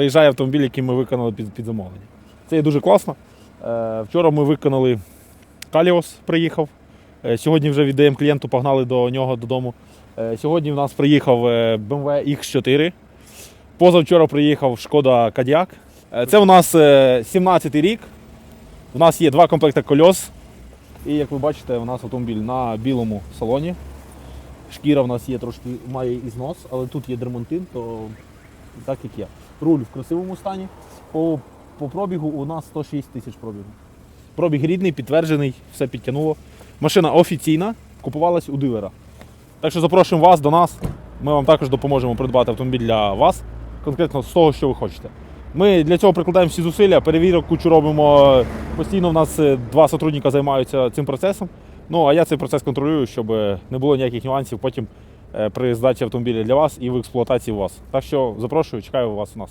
приїжджає автомобіль, який ми виконали під, під замовлення. Це є дуже класно. Е, Вчора ми виконали Каліос, приїхав. Е, Сьогодні вже віддаємо клієнту, погнали до нього додому. Е, Сьогодні в нас приїхав BMW X4. Позавчора приїхав Шкода Кадіак. Це у нас 17-й рік. У нас є два комплекти кольос. І як ви бачите, у нас автомобіль на білому салоні. Шкіра в нас є трошки має і але тут є дермантин, то так як є. Руль в красивому стані. По, по пробігу у нас 106 тисяч пробігу. Пробіг рідний, підтверджений, все підтягнуло. Машина офіційна, купувалась у дилера. Так що запрошуємо вас до нас. Ми вам також допоможемо придбати автомобіль для вас, конкретно з того, що ви хочете. Ми для цього прикладаємо всі зусилля, перевірок кучу робимо. Постійно в нас е, два сотрудника займаються цим процесом. Ну а я цей процес контролюю, щоб не було ніяких нюансів потім при здачі автомобіля для вас і в експлуатації у вас. Так що запрошую, чекаю вас у нас.